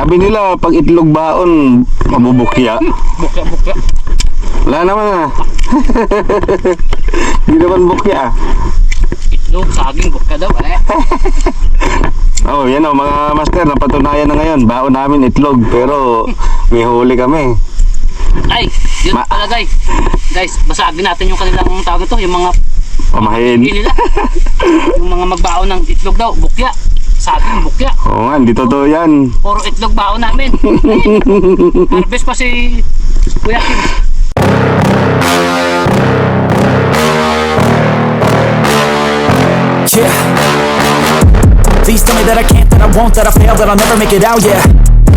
Sabi nila, pag itlog baon, mabubukya. Bukya, bukya. Wala naman ah. Hindi naman bukya ah. Itlog, saging, bukya daw. Eh. Oh, yan oh, mga master, napatunayan na ngayon. Baon namin itlog, pero may huli kami. Ay, yun Ma- pala guys. Guys, basagin natin yung kanilang tawag ito, yung mga Pamahin. nila. yung mga magbaon ng itlog daw, bukya. Saging, bukya. Oo nga, hindi totoo yan. Puro itlog baon namin. Harvest pa si Kuya Kim. Yeah. Please tell me that I can't, that I won't, that I fail, that I'll never make it out, yeah.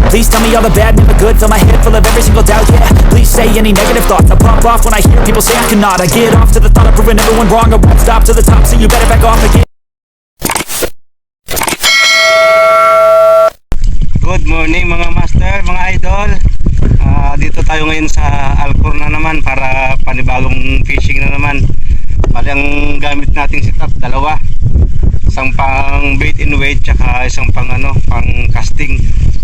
Please tell me all the bad, never good, fill my head full of every single doubt, yeah. Please say any negative thoughts, I pop off when I hear people say I cannot. I get off to the thought of proving everyone wrong, I won't stop to the top, so you better back off again. Ngayon sa Alcor na naman para panibagong fishing na naman. Bali ang gamit nating setup dalawa. Isang pang bait and weight tsaka isang pang ano, pang casting.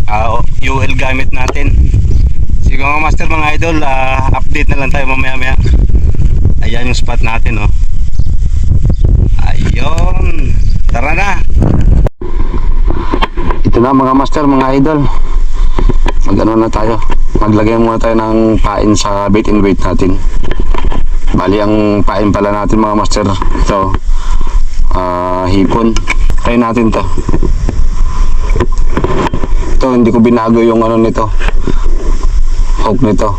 Ah, UL gamit natin. Sige mga master, mga idol, ah, update na lang tayo mamaya-maya. Ayan yung spot natin, oh. Ayun. Tara na. Ito na mga master, mga idol. Mag-ano na tayo. Maglagay muna tayo ng pain sa bait and weight natin. Bali ang pain pala natin mga master. Ito. ah hipon. Try natin to. Ito, hindi ko binago yung ano nito. Hook nito.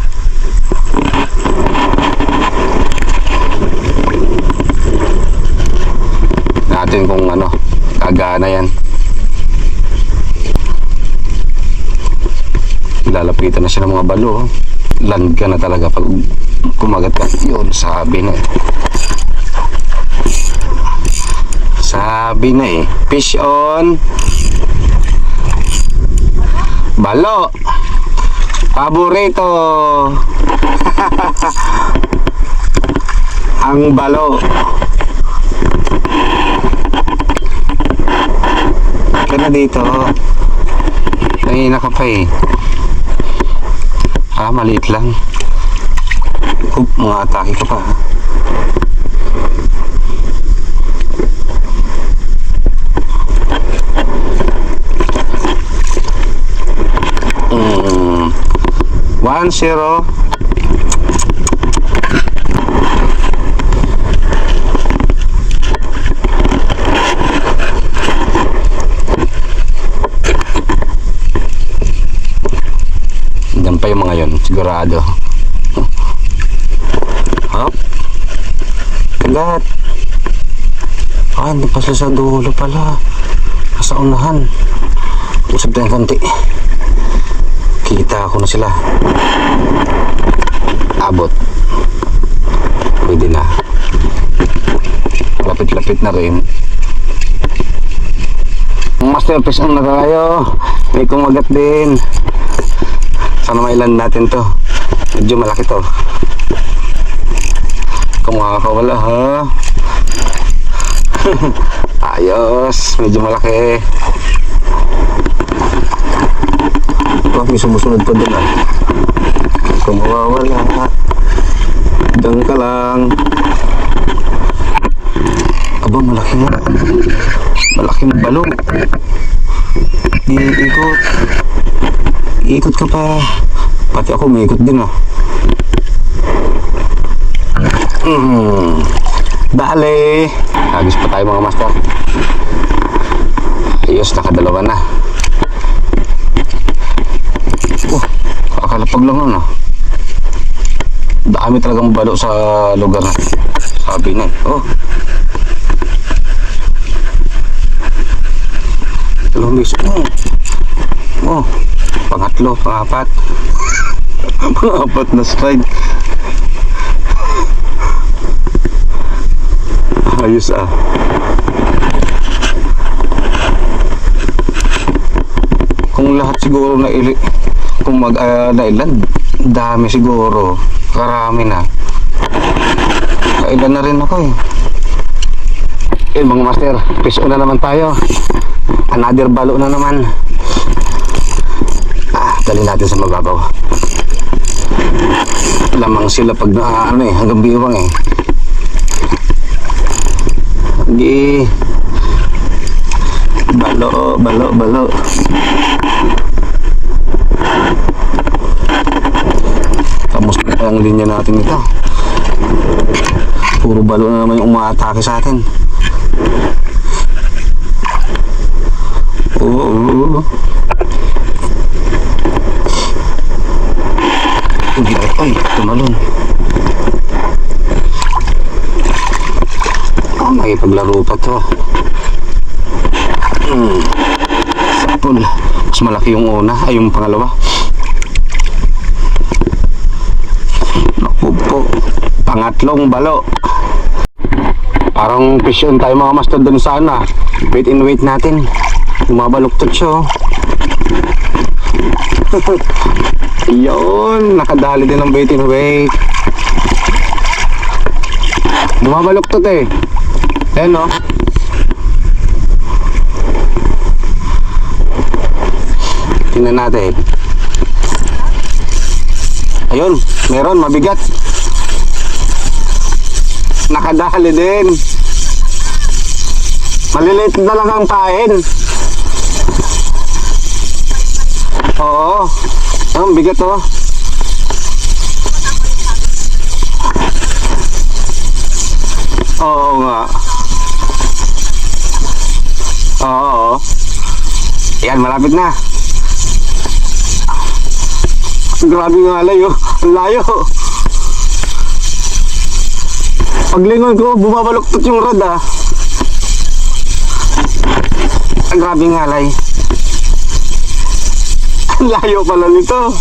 Natin kung ano, kagana yan. Lalapitan na siya ng mga balo. oh. Land ka na talaga pag kumagat ka. Yun, sabi na eh. Sabi na eh. Fish on. Balo. Paborito. Ang balo. Kaya na dito. Kanina ka pa eh. Ah, maliit lang. Hup, mga atake ka pa. Mm. One zero. Diyan pa yung mga yon, sigurado. Hop. Kagat. Ah, hindi pa siya sa dulo pala. Nasa unahan. Usap tayo konti. Kita ko na sila. Abot. Pwede na. Lapit-lapit na rin. Masterpiece ang na tayo. May kumagat din. Sana mailan natin to. Medyo malaki to. Kung makakawala ha. Ayos. Medyo malaki. Oh, may sumusunod pa dun ah. Kung mawawala. Diyan ka lang. Aba, malaki nga. Malaking balong. Iikot. Ikot ka pa. Pati ako may ikot din ah. Mm. Dali. Agis pa tayo mga master. Ayos, nakadalawa na. Oh, kakalapag lang nun ah. Dami talagang balo sa lugar na. Sabi na. eh. Oh. Dalawang beses. Oh. Pangatlo, pangapat. pangapat na stride. Ayos ah. Kung lahat siguro na ili kung mag uh, nailan, dami siguro. Karami na. Kailan na rin ako eh. Eh mga master, fish on na naman tayo. Another balo na naman. Dali natin sa mababaw. Lamang sila pag na, ano eh, hanggang biwang eh. Hindi. Balo, balo, balo. Kamusta ang linya natin ito? Puro balo na naman yung umaatake sa atin. Oo, oo, oo. Hindi na, ay, tumalon. Ah, may paglaro pa to. Hmm. Sapol. Mas malaki yung una, ay yung pangalawa. Naku po. Pangatlong balo. Parang fish on tayo mga master dun sana. Wait and wait natin. Bumabaluktot siya oh. Yun, nakadali din ng bait and wait. Bumabaluktot eh. Ayan oh. Tingnan natin. Ayun, meron, mabigat. Nakadali din. Maliliit na lang ang pain. Oo. Ang bigat oh. Oo nga. Oo. Yan, malapit na. Grabe nga layo. Layo. Paglingon ko, bumabaluktot yung rod ah. Grabe nga lay. Layo pala nito.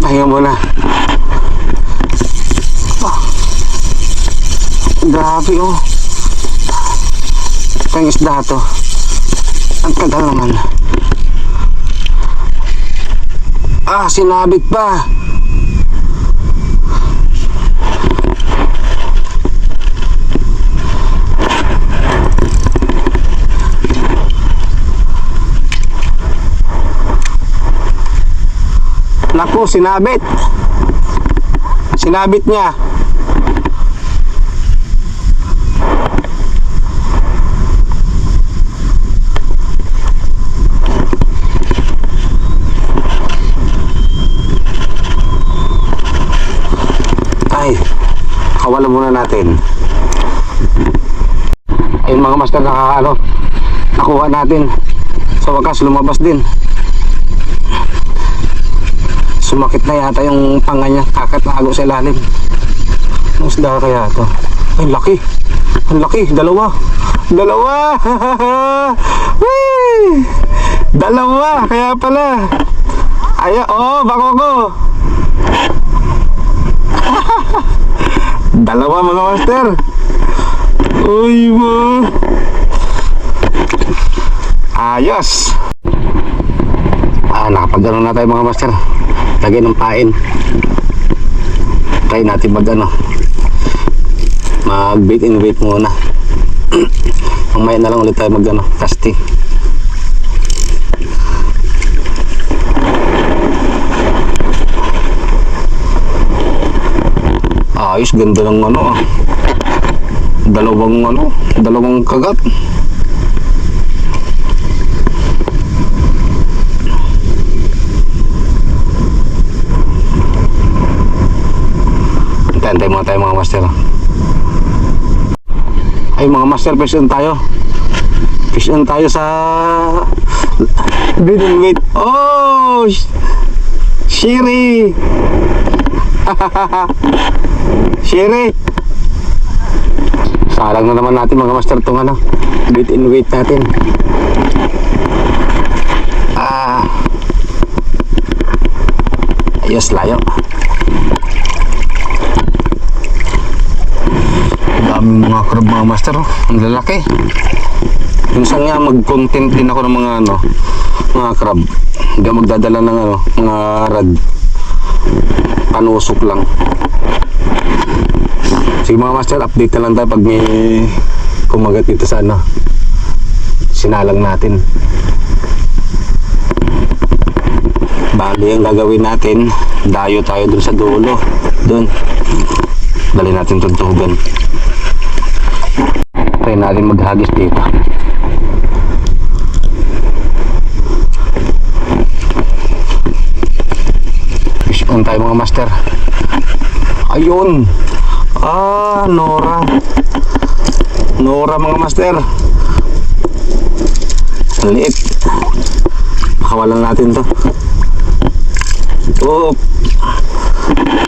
Pahinga muna. Ah. Grabe oh. Ito isda to. Ang tagal naman. Ah, sinabit pa. Naku, sinabit. Sinabit niya. Ay, kawalan muna natin. Ayun mga master, nakakaano, nakuha natin. Sa wakas, lumabas din. Sumakit na yata yung panga niya, kakatago sa ilalim. Ang isda kaya to? Ay, laki. Ang laki, dalawa. Dalawa! Dalawa, kaya pala. Ay, oh, bako ko. Dalawa mga master. Uy mo. Ayos. Ah, nakapag-ano na tayo mga master. Lagay ng pain. Try natin mag ano. Mag bait and wait muna. Mamaya na lang ulit tayo mag ano, casting. Ayos, ganda ng ano ah. Dalawang ano, dalawang kagat. Antay muna tayo mga master. Ay mga master, fish on tayo. Fish on tayo sa... Wait, wait. Oh! sh- Shiri! Shiri! Sarang na naman natin mga master itong ano. Wait and wait natin. Ah. Ayos, layo. Daming mga crab mga master ang lalaki minsan nga mag-content din ako ng mga ano mga crab hindi magdadala ng ano mga rad panusok lang sige mga master update na lang tayo pag may kumagat dito sa ano sinalang natin Bali, ang gagawin natin, dayo tayo dun sa dulo. Dun. Dali natin tuntugan. Try natin maghagis dito. Fish on tayo mga master. Ayun. Ah, Nora. Nora mga master. Ang liit. Makawalan natin to. Oh.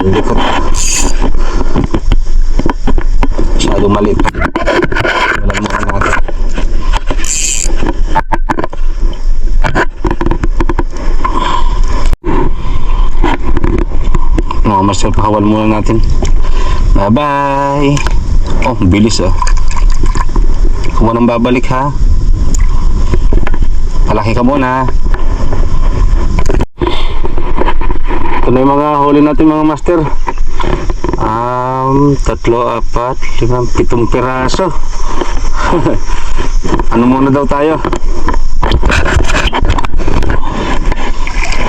Ang likot. Masyado maliit. Walang muna natin. Master, pakawal muna natin. Bye-bye. Oh, bilis ah. Kung nang babalik ha. Palaki ka muna. Ito na yung mga huli natin mga master. Um, tatlo, apat, limang, pitong piraso. ano muna daw tayo?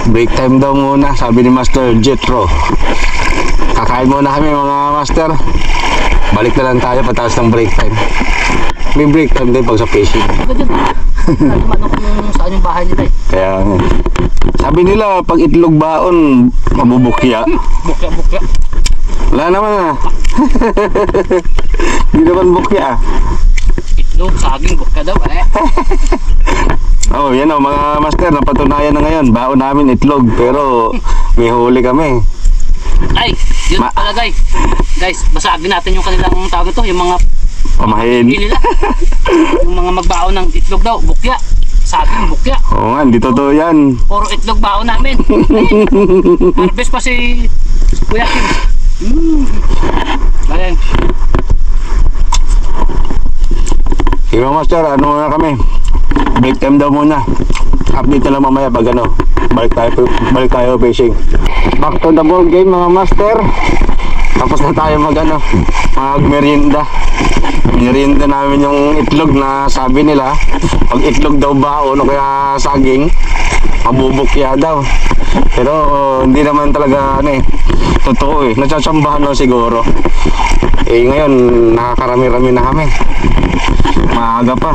Break time daw muna, sabi ni Master Jetro. Kakain muna kami mga master. Balik na lang tayo patapos ng break time. May break time din pag sa fishing. Ano yung saan yung bahay nila eh. Kaya nga. Sabi nila pag itlog baon, mabubukya. Bukya, bukya. Wala naman ah. Hindi naman bukya ah. Itlog, saging, bukya daw eh. Oh, yan oh, mga master, napatunayan na ngayon. Baon namin itlog, pero may huli kami. Ay, yun Ma- pala guys. Guys, basagin natin yung kanilang tawag ito, yung mga Pamahin. Hindi nila. yung mga magbaon ng itlog daw, bukya. Saging, bukya. Oo nga, hindi totoo yan. Puro itlog baon namin. Harvest pa si Kuya Kim. Mm. Sige mga master, ano muna kami? Break time daw muna. Update na lang mamaya pag ano, balik tayo, balik tayo fishing. Back to the ball game mga master. Tapos na tayo mag ano, mag merienda. Merienda namin yung itlog na sabi nila, pag itlog daw baon o kaya saging, mabubukya daw. Pero oh, hindi naman talaga ano eh, totoo eh. Natsatsambahan lang siguro. Eh ngayon, nakakarami-rami na kami. Maaga pa.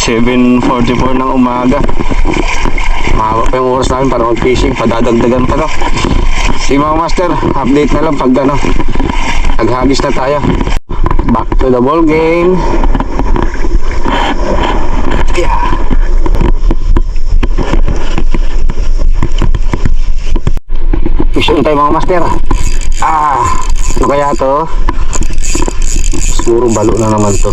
7.44 ng umaga. Mahaba pa yung oras namin para mag-fishing. Padadagdagan pa to. Si mga master, update na lang pag ano, naghagis na tayo. Back to the ball game. Yeah. Fishing tayo mga master. Ah, ano kaya to? Siguro balo na naman to.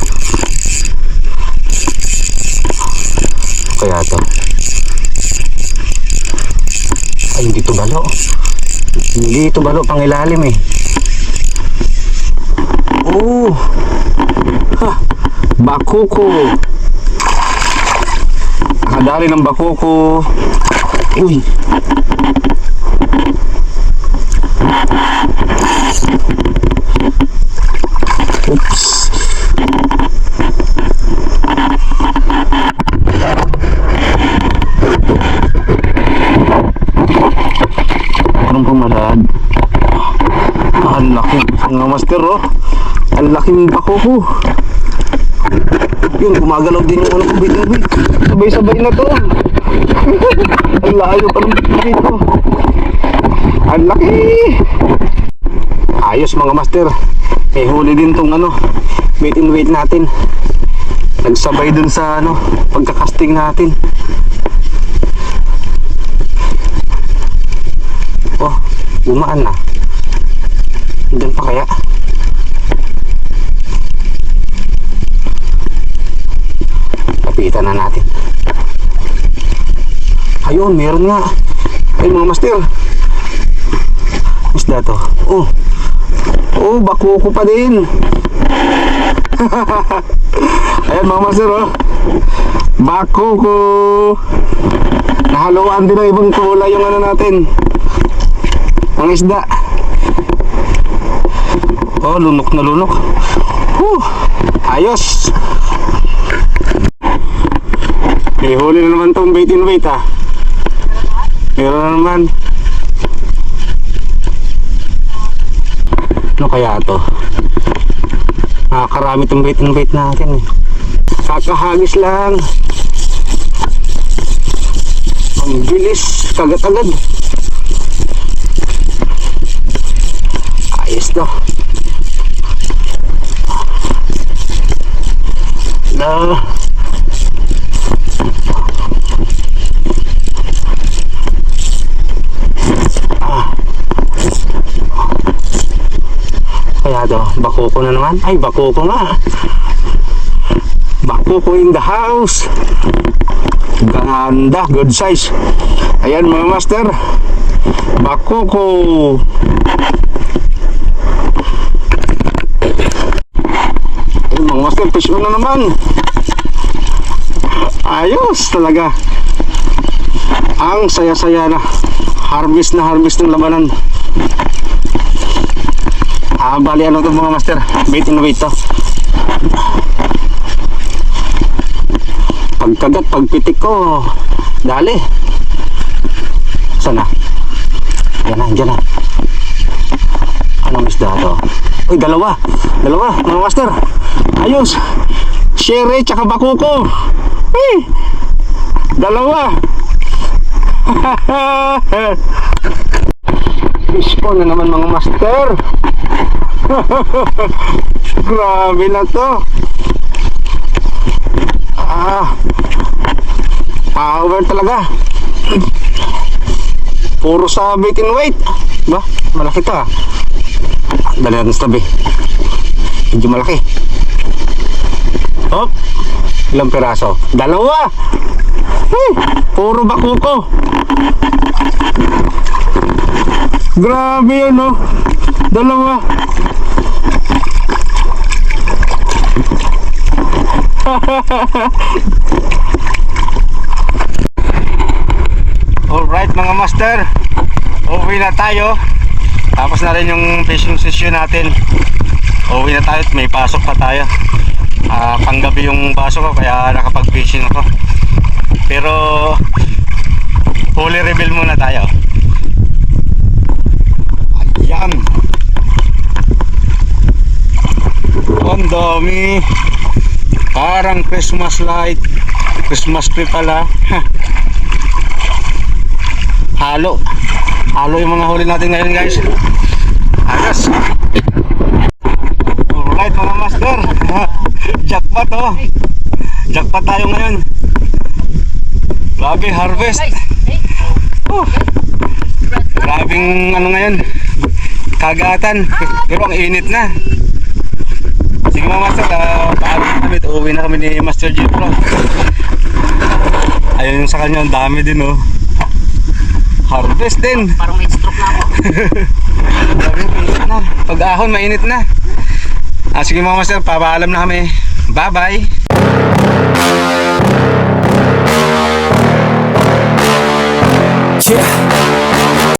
Kaya to. Ay, hindi to balo. Hindi to balo, pangilalim eh. Oh! Ha! Bakuko! Nakadali ng bakuko. Uy! Oops! Parang pumalad. Ah, Ang laki. Mga master oh. Ang laking bako ko. Yun, gumagalaw din yung unang kubit ng Sabay-sabay na to. Ang layo pa ng bit dito. Ang laki. Ayos mga master. May huli din tong ano, weight in weight natin. Nagsabay dun sa ano, pagkakasting natin. Oh, gumaan na. Diyan pa kaya? Kapitan na natin. Ayun, meron nga. Ay mga master. Isda to. Oh. Oh, bakuko pa din. Ayan mga master oh. Bakuko. Nahaluan din ng ibang kulay yung ano natin. Ang isda. Oh, lunok na lunok. Whew. Ayos. May huli na naman tong bait in bait ah. Meron na naman. Ano kaya to? Nakakarami tong bait in bait natin eh. Kakahagis lang. Ang bilis. Kagat-agad. Ayos to. Na. Bakoko na naman. Ay, bakoko nga. Bakoko in the house. Ganda, good size. Ayan mga master. Bakoko. Ayun mga master, fish na naman. Ayos talaga. Ang saya-saya na. Harvest na harvest ng labanan. Ah, bali ano to mga master? Bait and wait to. Pagkagat, pagpitik ko, dali. Sana? Yan na, dyan na. Anong isda to? Uy, dalawa. Dalawa, mga master. Ayos. Shere, tsaka bakuko. Uy, dalawa. Po na naman mga master. Grabe na to. Ah. Power talaga. Puro sa bait and weight. Ba, malaki to ah. Dali natin sa. Medyo malaki. Hop. Ilang piraso? Dalawa. Hey, puro bakuko. Grabe yun, no? Dalawa. Alright mga master. Uwi na tayo. Tapos na rin yung fishing session natin. Uwi na tayo at may pasok pa tayo. Ah, panggabi yung pasok ko kaya nakapag-fishing ako. Pero fully reveal muna tayo. Ayan. Ang dami. Parang Christmas light. Christmas tree pala. Halo. Halo yung mga huli natin ngayon guys. Ayos. Alright mga master. Jackpot oh. Jackpot tayo ngayon. Grabe harvest. Oh. Grabing ano ngayon. Kagatan. Pero ang init na. Sige mga master, uh, paalam na kami. Uuwi na kami ni Master G Pro. Ayun yung sa kanya, ang dami din oh. Harvest din. Parang may stroke na ako. Mainit na. Pag ahon, mainit na. Ah, sige mga master, papaalam na kami. Bye-bye. Yeah.